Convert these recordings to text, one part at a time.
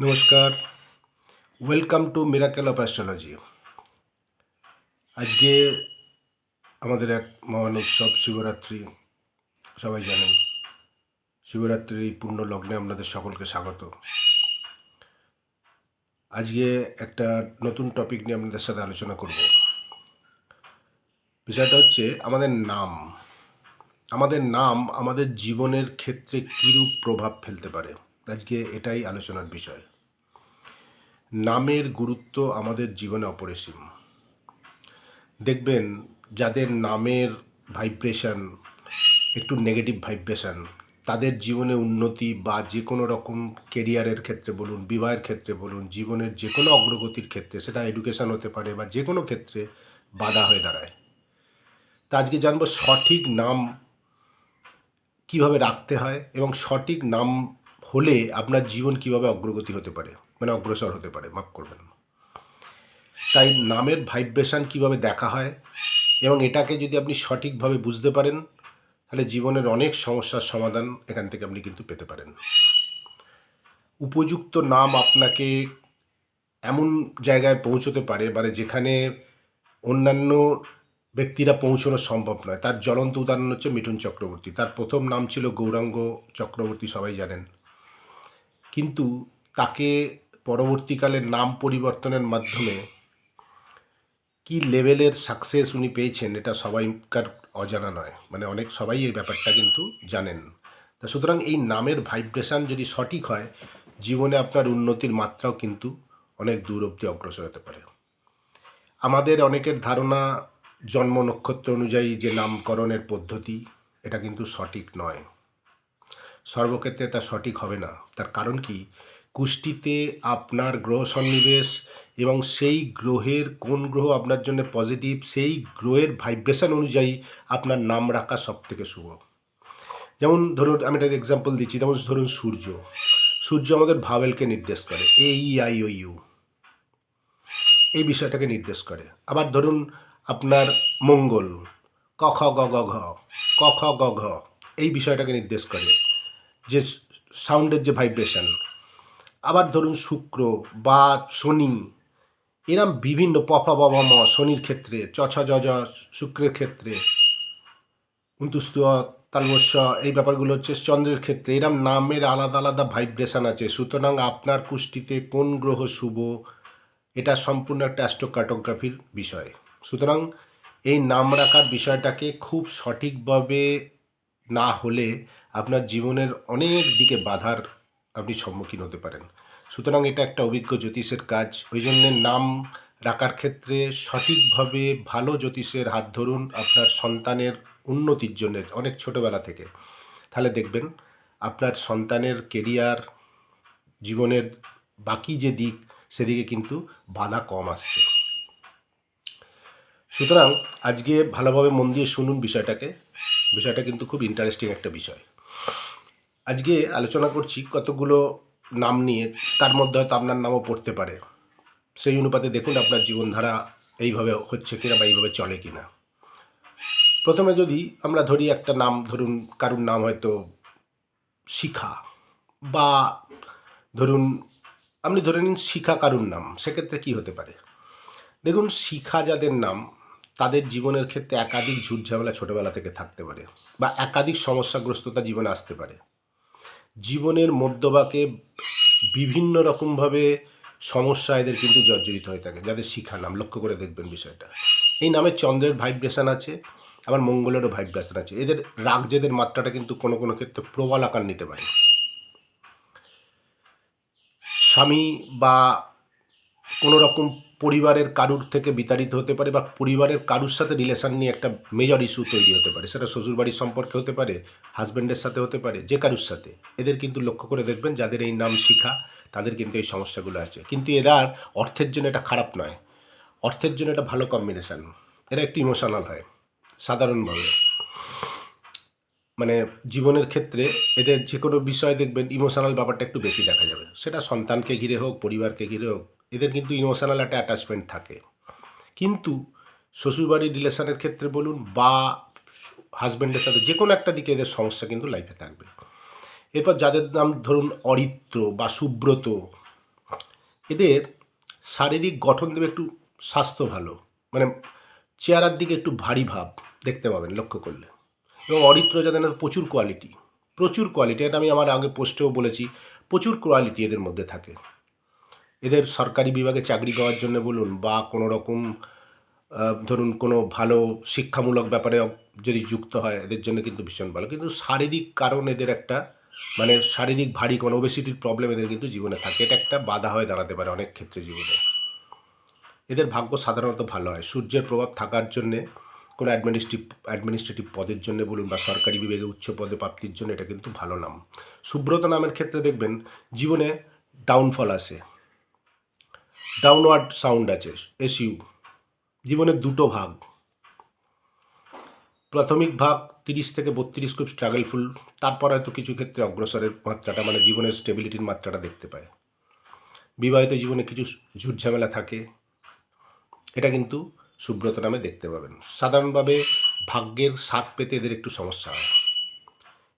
নমস্কার। Welcome to miracle of astrology আজকে আমাদের এক মহান উৎসব, শিবরাত্রি। সবাই জানেন, শিবরাত্রির এই পূর্ণ লগ্নে আপনাদের সকলকে স্বাগত। আজকে একটা নতুন টপিক নিয়ে আপনাদের সাথে আলোচনা করব। বিষয়টা হচ্ছে, আমাদের নাম। আমাদের নাম আমাদের জীবনের ক্ষেত্রে কীরূপ প্রভাব ফেলতে পারে? আজকে এটাই আলোচনার বিষয়। নামের গুরুত্ব আমাদের জীবনে অপরিসীম। দেখবেন, যাদের নামের ভাইব্রেশন একটু নেগেটিভ ভাইব্রেশন তাদের জীবনে উন্নতি বা যে কোনো রকম কেরিয়ারের ক্ষেত্রে বলুন, বিবাহের ক্ষেত্রে বলুন, জীবনের যে কোনো অগ্রগতির ক্ষেত্রে, সেটা এডুকেশান হতে পারে বা যে কোনো ক্ষেত্রে বাধা হয়ে দাঁড়ায়। তা আজকে জানব সঠিক নাম কীভাবে রাখতে হয় এবং সঠিক নাম হলে আপনার জীবন কীভাবে অগ্রগতি হতে পারে? মানে অগ্রসর হতে পারে, মাফ করবেন। তাই নামের ভাইব্রেশন কীভাবে দেখা হয় এবং এটাকে যদি আপনি সঠিকভাবে বুঝতে পারেন, তাহলে জীবনের অনেক সমস্যার সমাধান এখান থেকে আপনি কিন্তু পেতে পারেন। উপযুক্ত নাম আপনাকে এমন জায়গায় পৌঁছতে পারে মানে যেখানে অন্যান্য ব্যক্তিরা পৌঁছানো সম্ভব নয়। তার জ্বলন্ত উদাহরণ হচ্ছে মিঠুন চক্রবর্তী। তার প্রথম নাম ছিল গৌরাঙ্গ চক্রবর্তী, সবাই জানেন। কিন্তু তাকে পরবর্তীকালে নাম পরিবর্তনের মাধ্যমে কি লেভেলের সাকসেস উনি পেয়েছেন এটা সবাইকার অজানা নয়। মানে অনেক সবাই এই ব্যাপারটা কিন্তু জানেন। তা সুতরাং এই নামের ভাইব্রেশন যদি সঠিক হয়, জীবনে আপনার উন্নতির মাত্রাও কিন্তু অনেক দূর অবধি অগ্রসর হতে পারে। আমাদের অনেকের ধারণা জন্ম নক্ষত্র অনুযায়ী যে নামকরণের পদ্ধতি, এটা কিন্তু সঠিক নয়। সর্বক্ষেত্রে এটা সঠিক হবে না। তার কারণ কি? কুষ্টিতে আপনার গ্রহ সন্নিবেশ এবং সেই গ্রহের কোন গ্রহ আপনার জন্য পজিটিভ সেই গ্রহের ভাইব্রেশন অনুযায়ী আপনার নাম রাখা সব থেকে শুভ। যেমন ধরুন, আমি একটা এক্সাম্পল দিচ্ছি। যেমন ধরুন সূর্য। সূর্য আমাদের ভাওয়েলকে নির্দেশ করে। এ ই আই ও ইউ এই বিষয়টাকে নির্দেশ করে। আবার ধরুন, আপনার মঙ্গল। ক খ গ গ ঘ। ক খ গ ঘ। এই বিষয়টাকে নির্দেশ করে। যে সাউন্ডের যে ভাইব্রেশন আবার ধরুন শুক্র বা শনি, এরম বিভিন্ন পফা বাবা ম শনির ক্ষেত্রে, চ ছ জ জ শুক্রের ক্ষেত্রে উন্তুস্ত তালবস্য এই ব্যাপারগুলো হচ্ছে চন্দ্রের ক্ষেত্রে, এরম নামের আলাদা আলাদা ভাইব্রেশন আছে। সুতরাং আপনার কুষ্টিতে কোন গ্রহ শুভ, এটা সম্পূর্ণ একটা অ্যাস্ট্রোকার্টোগ্রাফির বিষয়। সুতরাং এই নাম রাখার বিষয়টাকে খুব সঠিকভাবে না হলে আপনার জীবনের অনেক দিকে বাধার আপনি সম্মুখীন হতে পারেন। সুতরাং এটা একটা অভিজ্ঞ জ্যোতিষের কাজ। ওই জন্যে নাম রাখার ক্ষেত্রে সঠিকভাবে ভালো জ্যোতিষের হাত ধরুন আপনার সন্তানের উন্নতির জন্য, অনেক ছোটোবেলা থেকে। তাহলে দেখবেন আপনার সন্তানের কেরিয়ার, জীবনের বাকি যে দিক, সেদিকে কিন্তু বাধা কম আসছে। সুতরাং আজকে ভালোভাবে মন দিয়ে শুনুন বিষয়টাকে। বিষয়টা কিন্তু খুব ইন্টারেস্টিং একটা বিষয়। আজকে আলোচনা করছি কতগুলো নাম নিয়ে, তার মধ্যে হয়তো আপনার নামও পড়তে পারে। সেই অনুপাতে দেখুন আপনার জীবনধারা এইভাবে হচ্ছে কিনা বা এইভাবে চলে কিনা। প্রথমে যদি আমরা ধরি একটা নাম, ধরুন কারুর নাম হয়তো শিখা বা ধরুন আপনি ধরে নিন শিখা কারুর নাম, সেক্ষেত্রে কী হতে পারে? দেখুন শিখা যাদের নাম তাদের জীবনের ক্ষেত্রে একাধিক ঝুট ঝামেলা ছোটোবেলা থেকে থাকতে পারে বা একাধিক সমস্যাগ্রস্ততা জীবনে আসতে পারে। জীবনের মধ্যভাগে বিভিন্ন রকমভাবে সমস্যা এদের কিন্তু জর্জরিত হয়ে থাকে, যাদের শিখা নাম। লক্ষ্য করে দেখবেন বিষয়টা। এই নামে চন্দ্রের ভাইব্রেশন আছে, আবার মঙ্গলেরও ভাইব্রেশন আছে। এদের রাগ জেদের মাত্রাটা কিন্তু কোনো কোনো ক্ষেত্রে প্রবল আকার নিতে পারে। স্বামী বা কোনো রকম পরিবারের কারুর থেকে বিতাড়িত হতে পারে বা পরিবারের কারুর সাথে রিলেশান নিয়ে একটা মেজর ইস্যু তৈরি হতে পারে। সেটা শ্বশুরবাড়ির সম্পর্কে হতে পারে হাজব্যান্ডের সাথে হতে পারে, যে কারুর সাথে। এদের কিন্তু লক্ষ্য করে দেখবেন যাদের এই নাম শিখা, তাদের কিন্তু এই সমস্যাগুলো আছে। কিন্তু এরা অর্থের জন্য এটা খারাপ নয়। অর্থের জন্য এটা ভালো কম্বিনেশান এরা একটু ইমোশনাল হয়, সাধারণভাবে। মানে জীবনের ক্ষেত্রে এদের যে কোনো বিষয় দেখবেন ইমোশনাল ব্যাপারটা একটু বেশি দেখা যাবে। সেটা সন্তানকে ঘিরে হোক, পরিবারকে ঘিরে হোক এদের কিন্তু ইমোশনাল একটা অ্যাটাচমেন্ট থাকে। কিন্তু শ্বশুরবাড়ির রিলেশনের ক্ষেত্রে বলুন বা হাজব্যান্ডের সাথে যে কোনো একটা দিকে এদের সমস্যা কিন্তু লাইফে থাকবে। এরপর যাদের নাম ধরুন অরিত্র বা সুব্রত, এদের শারীরিক গঠন দেবে একটু স্বাস্থ্য ভালো মানে চেহারার দিকে একটু ভারী ভাব দেখতে পাবেন লক্ষ্য করলে। এবং অরিত্র যাদের প্রচুর কোয়ালিটি প্রচুর কোয়ালিটি এটা আমি আমার আগে পোস্টেও বলেছি, প্রচুর কোয়ালিটি এদের মধ্যে থাকে। এদের সরকারি বিভাগে চাকরি পাওয়ার জন্য বলুন বা কোনো রকম ধরুন কোনো ভালো শিক্ষামূলক ব্যাপারে যদি যুক্ত হয়, এদের জন্য কিন্তু ভীষণ ভালো। কিন্তু শারীরিক কারণ এদের একটা মানে শারীরিক ভারী কোনো ওবেসিটির প্রবলেম এদের কিন্তু জীবনে থাকে। এটা একটা বাধা হয়ে দাঁড়াতে পারে অনেক ক্ষেত্রে জীবনে। এদের ভাগ্য সাধারণত ভালো হয়। সূর্যের প্রভাব থাকার জন্যে কোনো অ্যাডমিনিস্ট্রেটিভ অ্যাডমিনিস্ট্রেটিভ পদের জন্য বলুন বা সরকারি বিভাগে উচ্চ পদে প্রাপ্তির জন্য এটা কিন্তু ভালো নাম। সুব্রত নামের ক্ষেত্রে দেখবেন, জীবনে ডাউনফল আসে। ডাউনওয়ার্ড সাউন্ড আছে এসইউ জীবনের দুটো ভাগ। প্রাথমিক ভাগ তিরিশ থেকে বত্রিশ খুব স্ট্রাগলফুল তারপর হয়তো কিছু ক্ষেত্রে অগ্রসরের মাত্রাটা মানে জীবনের স্টেবিলিটির মাত্রাটা দেখতে পায়। বিবাহিত জীবনে কিছু ঝুটঝামেলা থাকে, এটা কিন্তু সুব্রত নামে দেখতে পাবেন। সাধারণভাবে ভাগ্যের স্বাদ পেতে এদের একটু সমস্যা হয়।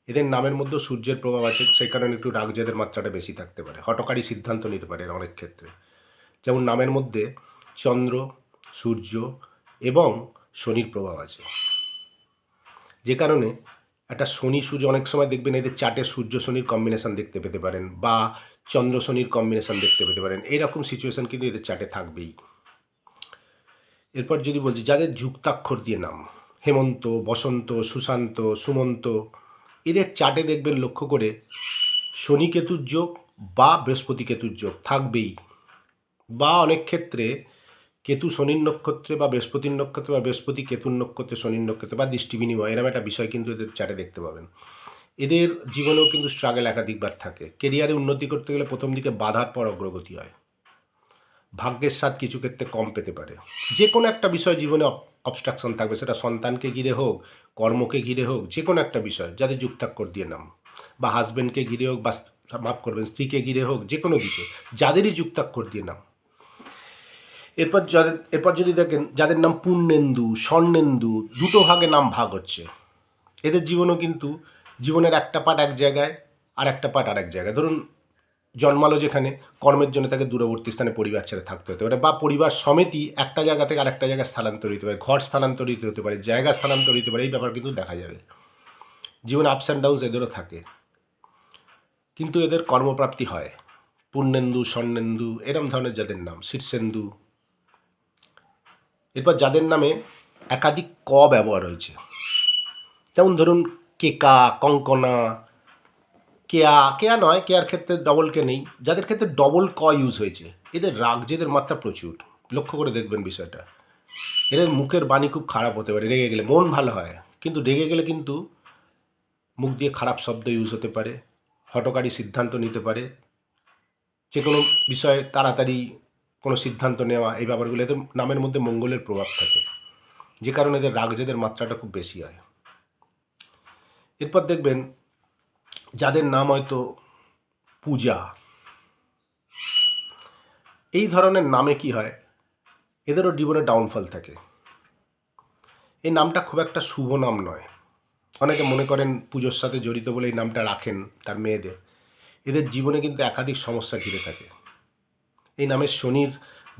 এদের নামের মধ্যে সূর্যের প্রভাব আছে, সেই কারণে একটু রাগজেদের মাত্রাটা বেশি থাকতে পারে। হটকারী সিদ্ধান্ত নিতে পারে অনেক ক্ষেত্রে। যেমন নামের মধ্যে চন্দ্র, সূর্য এবং শনির প্রভাব আছে। যে কারণে একটা শনি, সূর্য অনেক সময় দেখবেন এদের চার্টে সূর্য, শনির কম্বিনেশান দেখতে পেতে পারেন বা চন্দ্র, শনির কম্বিনেশন দেখতে পেতে পারেন। এইরকম সিচুয়েশান কিন্তু এদের চার্টে থাকবেই। এরপর যদি বলছি, যাদের যুক্তাক্ষর দিয়ে নাম, হেমন্ত, বসন্ত, সুশান্ত, সুমন্ত, এদের চার্টে দেখবেন লক্ষ্য করে শনি কেতুর যোগ বা বৃহস্পতি কেতুর যোগ থাকবেই। বা অনেক ক্ষেত্রে কেতু শনির নক্ষত্রে বা বৃহস্পতির নক্ষত্রে বা বৃহস্পতি কেতুর নক্ষত্রে, শনির নক্ষত্রে বা দৃষ্টি বিনিময় এরকম একটা বিষয় কিন্তু এদের চারে দেখতে পাবেন। এদের জীবনেও কিন্তু স্ট্রাগল একাধিকবার থাকে। কেরিয়ারে উন্নতি করতে গেলে প্রথম দিকে বাধার পর অগ্রগতি হয়। ভাগ্যের স্বাদ কিছু ক্ষেত্রে কম পেতে পারে। যে কোনো একটা বিষয় জীবনে অবস্ট্রাকশন থাকবে। সেটা সন্তানকে ঘিরে হোক, কর্মকে ঘিরে হোক যে কোনো একটা বিষয় যাদের যুক্তাক্ষর দিয়ে নাম। বা হাজব্যান্ডকে ঘিরে হোক, বা মাফ করবেন, স্ত্রীকে ঘিরে হোক যে কোনো দিকে, যাদেরই যুক্তাক্ষর দিয়ে নাম। এরপর যাদের, এরপর যদি দেখেন, যাদের নাম পূর্ণেন্দু, স্বর্ণেন্দু, দুটো ভাগে নাম ভাগ হচ্ছে। এদের জীবনও কিন্তু জীবনের একটা পার্ট এক জায়গায় আর একটা পার্ট আর এক জায়গায়। ধরুন, জন্মালো যেখানে, কর্মের জন্য তাকে দূরবর্তী স্থানে পরিবার ছেড়ে থাকতে হতে পারে বা পরিবার সমেতই একটা জায়গা থেকে আরেকটা জায়গায় স্থানান্তরিত হতে পারে, ঘর স্থানান্তরিত হতে পারে, জায়গা স্থানান্তরিত পারে, এই ব্যাপার কিন্তু দেখা যাবে। জীবন আপস অ্যান্ড ডাউনস এদেরও থাকে। কিন্তু এদের কর্মপ্রাপ্তি হয়। পূর্ণেন্দু, স্বর্ণেন্দু, এরম ধরনের যাদের নাম, শীর্ষেন্দু এরপর যাদের নামে একাধিক ক ব্যবহার হয়েছে। যেমন ধরুন কেকা কঙ্কনা, কেয়া কেয়া নয়, কেয়ার ক্ষেত্রে ডবল কে নেই। যাদের ক্ষেত্রে ডবল ক ইউজ হয়েছে, এদের রাগ, জেদের মাত্রা প্রচুর। লক্ষ্য করে দেখবেন বিষয়টা। এদের মুখের বাণী খুব খারাপ হতে পারে, রেগে গেলে। মন ভালো হয়, কিন্তু রেগে গেলে কিন্তু মুখ দিয়ে খারাপ শব্দ ইউজ হতে পারে, হটকারী সিদ্ধান্ত নিতে পারে। যে কোনো বিষয়ে তাড়াতাড়ি কোনো সিদ্ধান্ত নেওয়া, এই ব্যাপারগুলো, এদের নামের মধ্যে মঙ্গলের প্রভাব থাকে। যে কারণে এদের রাগজেদের মাত্রাটা খুব বেশি হয়। এরপর দেখবেন, যাদের নাম হয়তো পূজা, এই ধরনের নামে কি হয়? এদেরও জীবনে ডাউনফল থাকে। এই নামটা খুব একটা শুভ নাম নয়। অনেকে মনে করেন পুজোর সাথে জড়িত বলে এই নামটা রাখেন তার মেয়েদের। এদের জীবনে কিন্তু একাধিক সমস্যা ঘিরে থাকে। এই নামে শনির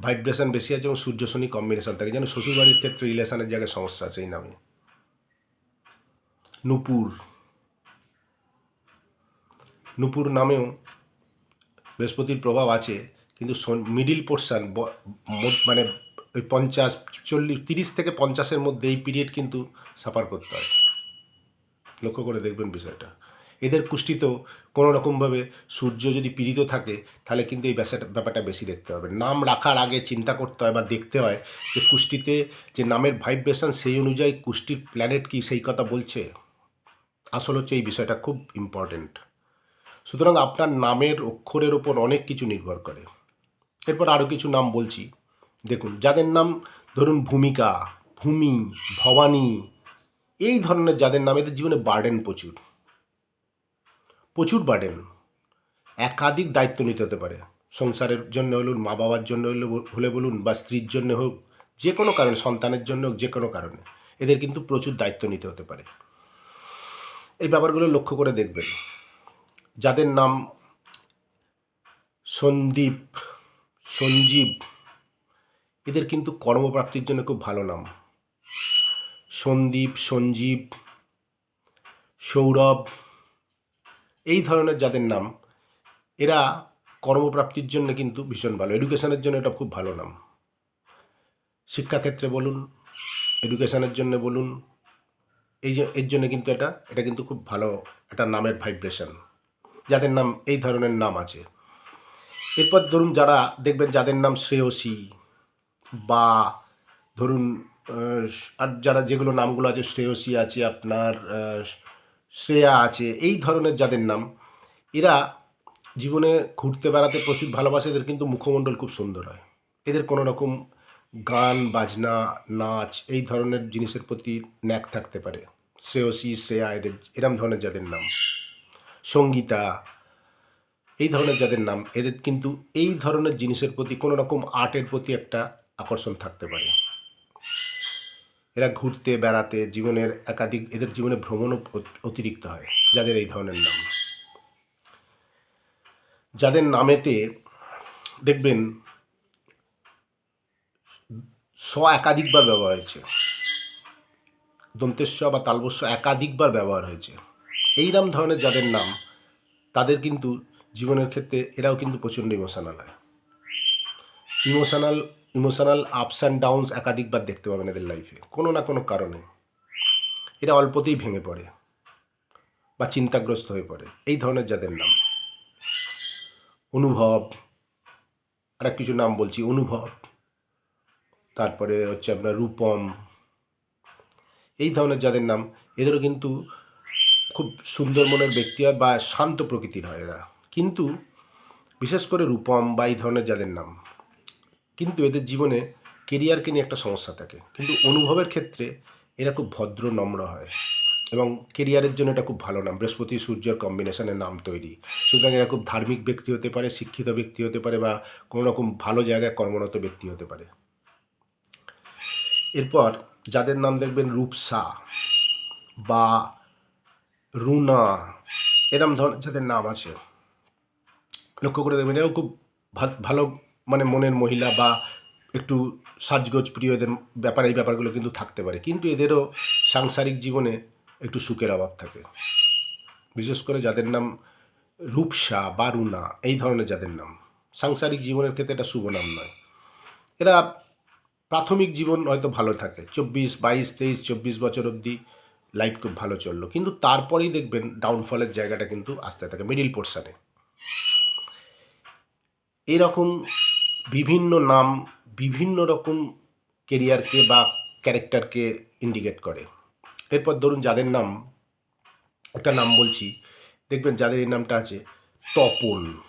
ভাইব্রেশন বেশি আছে এবং সূর্য শনি কম্বিনেশন থাকে। যেন শ্বশুরবাড়ির ক্ষেত্রে রিলেশনের জায়গায় সমস্যা আছে এই নামে। নুপুর। নুপুর নামেও বৃহস্পতির প্রভাব আছে, কিন্তু মিডিল পোর্শন মানে ওই পঞ্চাশ, চল্লিশ, তিরিশ থেকে পঞ্চাশের মধ্যে এই পিরিয়ড কিন্তু সাফার করতে হয়। লক্ষ্য করে দেখবেন বিষয়টা। এদের কুষ্টিতেও কোনো রকমভাবে সূর্য যদি পীড়িত থাকে, তাহলে কিন্তু এই ব্যাপারটা ব্যাপারটা বেশি দেখতে হবে। নাম রাখার আগে চিন্তা করতে হয় বা দেখতে হয় যে কুষ্টিতে যে নামের ভাইব্রেশন সেই অনুযায়ী কুষ্টির প্ল্যানেট কি সেই কথা বলছে? আসল হচ্ছে এই বিষয়টা খুব ইম্পর্টেন্ট। সুতরাং আপনার নামের অক্ষরের ওপর অনেক কিছু নির্ভর করে। এরপর আরও কিছু নাম বলছি। দেখুন, যাদের নাম ধরুন ভূমিকা, ভূমি, ভবানী, এই ধরনের যাদের নাম, এদের জীবনে বার্ডেন প্রচুর। প্রচুর বার্ডেন একাধিক দায়িত্ব নিতে হতে পারে। সংসারের জন্য বলুন মা বাবার জন্য হলে হলে বলুন বা স্ত্রীর জন্য হোক, যে কোনো কারণে, সন্তানের জন্য হোক, যে কোনো কারণে, এদের কিন্তু প্রচুর দায়িত্ব নিতে হতে পারে। এই ব্যাপারগুলো লক্ষ্য করে দেখবেন। যাদের নাম সন্দীপ, সঞ্জীব, এদের কিন্তু কর্মপ্রাপ্তির জন্য খুব ভালো নাম। সন্দীপ, সঞ্জীব, সৌরভ এই ধরনের যাদের নাম, এরা কর্মপ্রাপ্তির জন্য কিন্তু ভীষণ ভালো। এডুকেশনের জন্য এটা খুব ভালো নাম। শিক্ষাক্ষেত্রে বলুন এডুকেশনের জন্য বলুন, এই যে, এর জন্য কিন্তু এটা এটা কিন্তু খুব ভালো একটা নামের ভাইব্রেশন যাদের নাম, এই ধরনের নাম আছে। এরপর ধরুন যারা দেখবেন যাদের নাম শ্রেয়সী বা ধরুন আর যারা যেগুলো নামগুলো আছে, শ্রেয়সী আছে আপনার শ্রেয়া আছে, এই ধরনের যাদের নাম, এরা জীবনে ঘুরতে বেড়াতে প্রচুর ভালোবাসে, এদের কিন্তু মুখমণ্ডল খুব সুন্দর হয়। এদের কোনো রকম গান, বাজনা, নাচ, এই ধরনের জিনিসের প্রতি ন্যাক থাকতে পারে। শ্রেয়সী শ্রেয়া, এদের এরম ধরনের যাদের নাম। সঙ্গীতা, এই ধরনের যাদের নাম, এদের কিন্তু এই ধরনের জিনিসের প্রতি কোনো রকম আর্টের প্রতি একটা আকর্ষণ থাকতে পারে। এরা ঘুরতে, বেড়াতে, জীবনের একাধিক, এদের জীবনে ভ্রমণও অতিরিক্ত হয়, যাদের এই ধরনের নাম। যাদের নামেতে দেখবেন স একাধিকবার ব্যবহার হয়েছে। দন্তেস্ব বা তালবস্য একাধিকবার ব্যবহার হয়েছে। এইরকম ধরনের যাদের নাম, তাদের কিন্তু জীবনের ক্ষেত্রে এরাও কিন্তু প্রচণ্ড ইমোশনাল হয়। Emotional emotional ups and downs একাধিকবার দেখতে পাবেন এদের লাইফে কোনো না কোনো কারণে। এরা অল্পতেই ভেঙে পড়ে বা চিন্তাগ্রস্ত হয়ে পড়ে। এই ধরনের যাদের নাম। অনুভব আর কিছু নাম বলছি, অনুভব। তারপরে হচ্ছে আপনার রূপম। এই ধরনের যাদের নাম, এদেরও কিন্তু খুব সুন্দর মনের ব্যক্তি হয় বা শান্ত প্রকৃতির হয় এরা। কিন্তু বিশেষ করে রূপম বা এই ধরনের যাদের নাম কিন্তু এদের জীবনে কেরিয়ারকে নিয়ে একটা সমস্যা থাকে। কিন্তু অনুভবের ক্ষেত্রে এরা খুব ভদ্র, নম্র হয় এবং কেরিয়ারের জন্য এটা খুব ভালো নাম। বৃহস্পতি সূর্যের কম্বিনেশনের নাম তৈরি। সুতরাং এরা খুব ধার্মিক ব্যক্তি হতে পারে, শিক্ষিত ব্যক্তি হতে পারে বা কোনো রকম ভালো জায়গায় কর্মরত ব্যক্তি হতে পারে। এরপর যাদের নাম দেখবেন রূপসা বা রুনা, এরম ধরনের যাদের নাম আছে, লক্ষ্য করে দেখবেন এরাও খুব ভালো মানে মনের মহিলা বা একটু সাজগোজ প্রিয় এদের ব্যাপার, এই ব্যাপারগুলো কিন্তু থাকতে পারে। কিন্তু এদেরও সাংসারিক জীবনে একটু সুখের অভাব থাকে। বিশেষ করে যাদের নাম রূপসা বা রুনা এই ধরনের যাদের নাম। সাংসারিক জীবনের ক্ষেত্রে এটা শুভ নাম নয়। এরা প্রাথমিক জীবন হয়তো ভালো থাকে। চব্বিশ, বাইশ, তেইশ, চব্বিশ বছর অবধি লাইফ খুব ভালো চলল। কিন্তু তারপরেই দেখবেন ডাউনফলের জায়গাটা কিন্তু আসতে থাকে মিডিল পোর্শনে এরকম বিভিন্ন নাম বিভিন্ন রকম কেরিয়ারকে বা ক্যারেক্টারকে ইন্ডিকেট করে। এরপর ধরুন যাদের নাম, একটা নাম বলছি, দেখবেন যাদের এই নামটা আছে, তপন।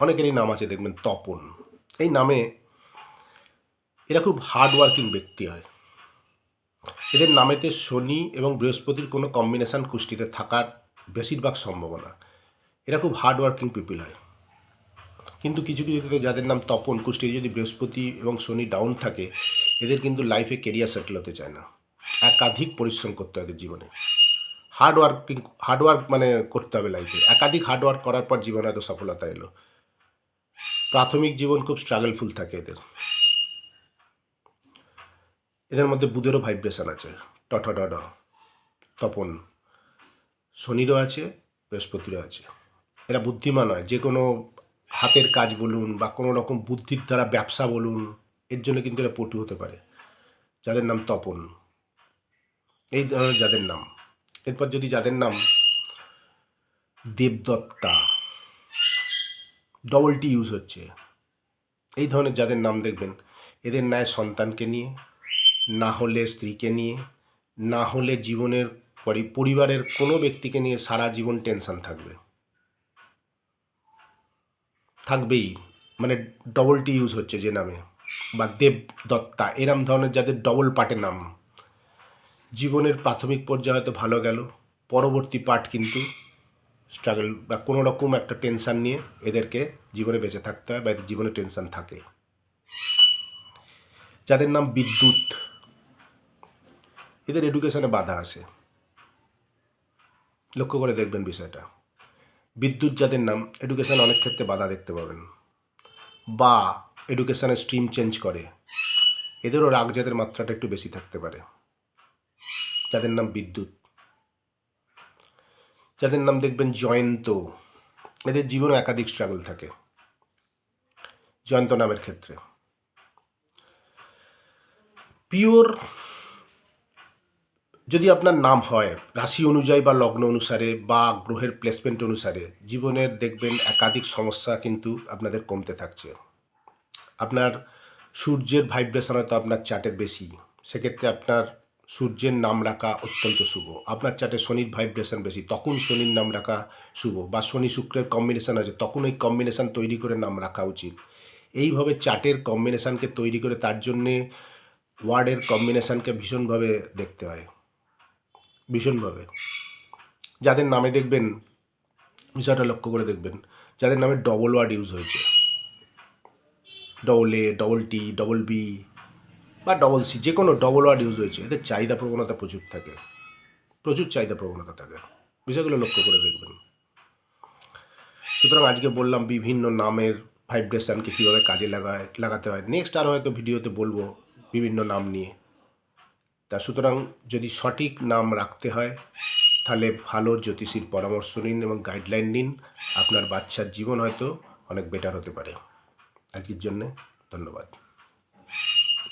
অনেকেরই নাম আছে, দেখবেন তপন। এই নামে এরা খুব হার্ড ওয়ার্কিং ব্যক্তি হয়। এদের নামেতে শনি এবং বৃহস্পতির কোনো কম্বিনেশন কুষ্টিতে থাকার বেশিরভাগ সম্ভাবনা। এরা খুব হার্ড ওয়ার্কিং পিপিল হয়। কিন্তু কিছু কিছু ক্ষেত্রে যাদের নাম তপন, কুষ্টি যদি বৃহস্পতি এবং শনি ডাউন থাকে, এদের কিন্তু লাইফে কেরিয়ার সেটেল হতে চায় না। একাধিক পরিশ্রম করতে হয় এদের জীবনে। হার্ড ওয়ার্কিং হার্ড ওয়ার্ক মানে করতে হবে লাইফে একাধিক হার্ড ওয়ার্ক করার পর জীবনে হয়তো সফলতা এলো। প্রাথমিক জীবন খুব স্ট্রাগলফুল থাকে এদের। এদের মধ্যে বুধেরও ভাইব্রেশন আছে। টট ডট তপন। শনিরও আছে, বৃহস্পতিরও আছে। এরা বুদ্ধিমান হয়। যে কোনো হাতের কাজ বলুন বা কোনো রকম বুদ্ধির দ্বারা ব্যবসা বলুন, এর জন্য কিন্তু এরা পটু হতে পারে। যাদের নাম তপন, এই ধরনের যাদের নাম। এরপর যদি যাদের নাম দেবদত্তা ডবল টি ইউজ হচ্ছে। এই ধরনের যাদের নাম দেখবেন, এদের ন্যায় সন্তানকে নিয়ে, না হলে স্ত্রীকে নিয়ে, না হলে জীবনের পরি- পরিবারের কোনো ব্যক্তিকে নিয়ে সারা জীবন টেনশন থাকবে। থাকবেই। মানে ডবল টি ইউজ হচ্ছে যে নামে। বা দেব দত্তা, এরম ধরনের যাদের ডবল পার্টের নাম। জীবনের প্রাথমিক পর্যায়ে হয়তো ভালো গেল, পরবর্তী পার্ট কিন্তু স্ট্রাগল বা কোনো রকম একটা টেনশান নিয়ে এদেরকে জীবনে বেঁচে থাকতে হয় বা এদের জীবনে টেনশান থাকে। যাদের নাম বিদ্যুৎ, এদের এডুকেশনে বাধা আসে লক্ষ্য করে দেখবেন বিষয়টা। বিদ্যুৎ যাদের নাম এডুকেশান অনেক ক্ষেত্রে বাধা দেখতে পাবেন। বা এডুকেশানের স্ট্রিম চেঞ্জ করে। এদেরও রাগ যাদের মাত্রাটা একটু বেশি থাকতে পারে। যাদের নাম বিদ্যুৎ। যাদের নাম দেখবেন জয়ন্ত। এদের জীবনে একাধিক স্ট্রাগল থাকে। জয়ন্ত নামের ক্ষেত্রে। পিওর যদি আপনার নাম হয় রাশি অনুযায়ী বা লগ্ন অনুসারে বা গ্রহের প্লেসমেন্ট অনুসারে জীবনের দেখবেন একাধিক সমস্যা কিন্তু আপনাদের কমতে থাকছে। আপনার সূর্যের ভাইব্রেশন হয়তো আপনার চার্টের বেশি, সেক্ষেত্রে আপনার সূর্যের নাম রাখা অত্যন্ত শুভ। আপনার চার্টে শনির ভাইব্রেশন বেশি, তখন শনির নাম রাখা শুভ বা শনি শুক্রের কম্বিনেশান আছে, তখন ওই কম্বিনেশান তৈরি করে নাম রাখা উচিত। এইভাবে চার্টের কম্বিনেশানকে তৈরি করে তার জন্যে ওয়ার্ডের কম্বিনেশানকে ভীষণভাবে দেখতে হয়। ভীষণভাবে। যাদের নামে দেখবেন, বিষয়টা লক্ষ্য করে দেখবেন, যাদের নামে ডবল ওয়ার্ড ইউজ হয়েছে। Double A double T double B বা ডবল সি যে কোনো ডবল ওয়ার্ড ইউজ হয়েছে, এদের চাহিদা প্রবণতা প্রচুর থাকে। প্রচুর চাহিদা প্রবণতা থাকে। বিষয়গুলো লক্ষ্য করে দেখবেন। সুতরাং আজকে বললাম বিভিন্ন নামের ভাইব্রেশনকে কীভাবে কাজে লাগায়, লাগাতে হয়। নেক্সট আরও হয়তো ভিডিওতে বলব বিভিন্ন নাম নিয়ে। তা সুতরাং যদি সঠিক নাম রাখতে হয়, তাহলে ভালো জ্যোতিষীর পরামর্শ নিন এবং গাইডলাইন নিন। আপনার বাচ্চার জীবন হয়তো অনেক বেটার হতে পারে। আজকের জন্যে ধন্যবাদ।